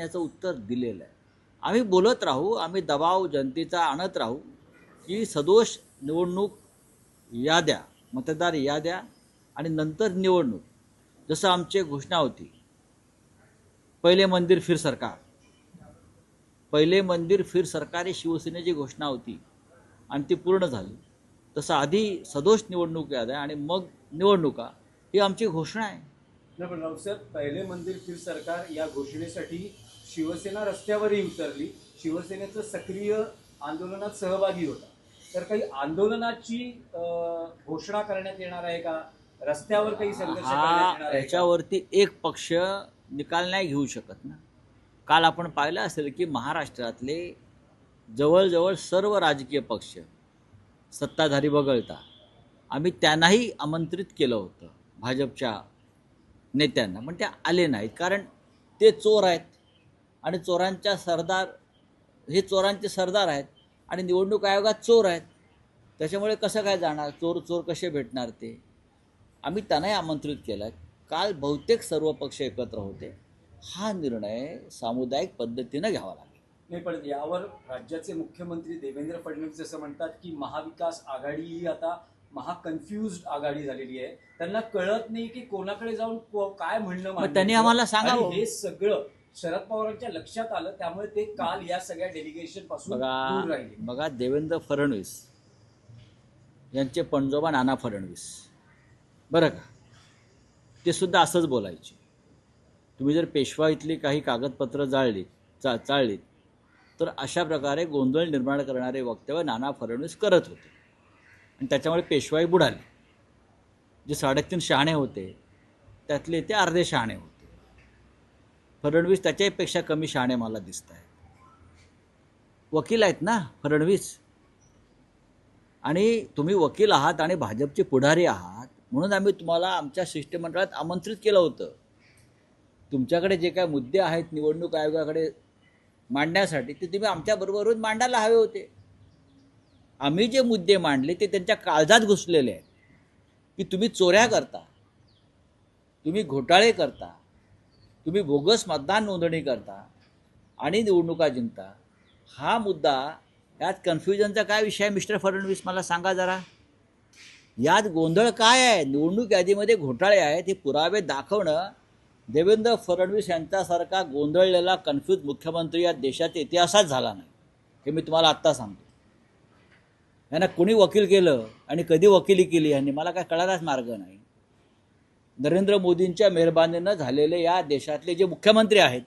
याचं उत्तर दिलेलं आहे. आम्ही बोलत राहू आम्ही दबाव जनतेचा आणत राहू की सदोष निवडणूक याद्या मतदार याद्या आणि नंतर निवडणूक. जसं आमची घोषणा होती पहिले मंदिर फिर सरकार. पहिले मंदिर फिर सरकार ही शिवसेनेची घोषणा होती आणि ती पूर्ण झाली. तसं आधी सदोष निवडणूक याद्या आणि मग निवडणुका ही आमची घोषणा आहे. राऊत साहेब पहिले मंदिर फिर सरकार या घोषणेसाठी शिवसेना रस्त्यावरही उतरली. शिवसेनेचं सक्रिय आंदोलनात सहभागी होता. तर काही आंदोलनाची घोषणा करण्यात येणार आहे का? रस्त्यावर काही संघर्ष हा? याच्यावरती एक पक्ष निकाल नाही घेऊ शकत ना. काल आपण पाहिलं असेल की महाराष्ट्रातले जवळजवळ सर्व राजकीय पक्ष सत्ताधारी वगळता. आम्ही त्यांनाही आमंत्रित केलं होतं. भाजपच्या नेत्यांना पण ते आले नाहीत. कारण ते चोर आहेत आणि चोरांच्या सरदार हे चोरांचे सरदार आहेत आणि निवडणूक आयोगात चोर आहेत. त्याच्यामुळे कसं काय जाणार? चोर चोर कसे भेटणार ते? आम्ही त्यांनाही आमंत्रित केलं काल बहुतेक सर्व पक्ष एकत्र होते. हा निर्णय सामुदायिक पद्धतीनं घ्यावा लागेल. नाही पण यावर राज्याचे मुख्यमंत्री देवेंद्र फडणवीस असं म्हणतात की महाविकास आघाडी ही आता महाकन्फ्युज आघाडी झालेली आहे. त्यांना कळत नाही की कोणाकडे जाऊन काय म्हणणं त्यांनी. आम्हाला. आणि हे सगळं शरद पवारांच्या लक्षात आलं त्यामुळे ते काल या सगळ्या डेलिगेशनपासून बघा राहिले. बघा देवेंद्र फडणवीस यांचे पणजोबा नाना फडणवीस. बरं का? ते सुद्धा असंच बोलायचे. तुम्ही जर पेशवा इथली काही कागदपत्र जाळलीत चा चाळलीत तर अशा प्रकारे गोंधळ निर्माण करणारे वक्तव्य नाना फडणवीस करत होते. आणि त्याच्यामुळे पेशवाई बुडाले. जे साडेतीन शहाणे होते त्यातले ते अर्धे शहाणे होते. फडणवीस त्याच्यापेक्षा कमी शहाणे मला दिसत आहेत वकील आहेत ना फडणवीस? आणि तुम्ही वकील आहात आणि भाजपचे पुढारी आहात म्हणून आम्ही तुम्हाला आमच्या शिष्टमंडळात आमंत्रित केलं होतं. तुमच्याकडे जे काय मुद्दे आहेत निवडणूक आयोगाकडे मांडण्यासाठी ते तुम्ही आमच्याबरोबरून मांडायला हवे होते. आम्ही जे मुद्दे मांडले ते त्यांच्या काळजात घुसलेले आहेत. की तुम्ही चोऱ्या करता तुम्ही घोटाळे करता तुम्ही बोगस मतदान नोंदणी करता आणि निवडणुका जिंकता. हा मुद्दा यात कन्फ्युजनचा काय विषय आहे मिस्टर फडणवीस मला सांगा जरा. यात गोंधळ काय आहे? निवडणूक यादीमध्ये घोटाळे आहेत हे पुरावे दाखवणं देवेंद्र फडणवीस यांच्यासारखा गोंधळलेला कन्फ्यूज मुख्यमंत्री या देशाच्या इतिहासात झाला नाही. हे मी तुम्हाला आत्ता सांगतो. यांना कोणी वकील केलं आणि कधी वकिली केली यांनी मला काय कळायलाच मार्ग नाही. नरेंद्र मोदींच्या मेहरबानीनं झालेले या देशातले जे मुख्यमंत्री आहेत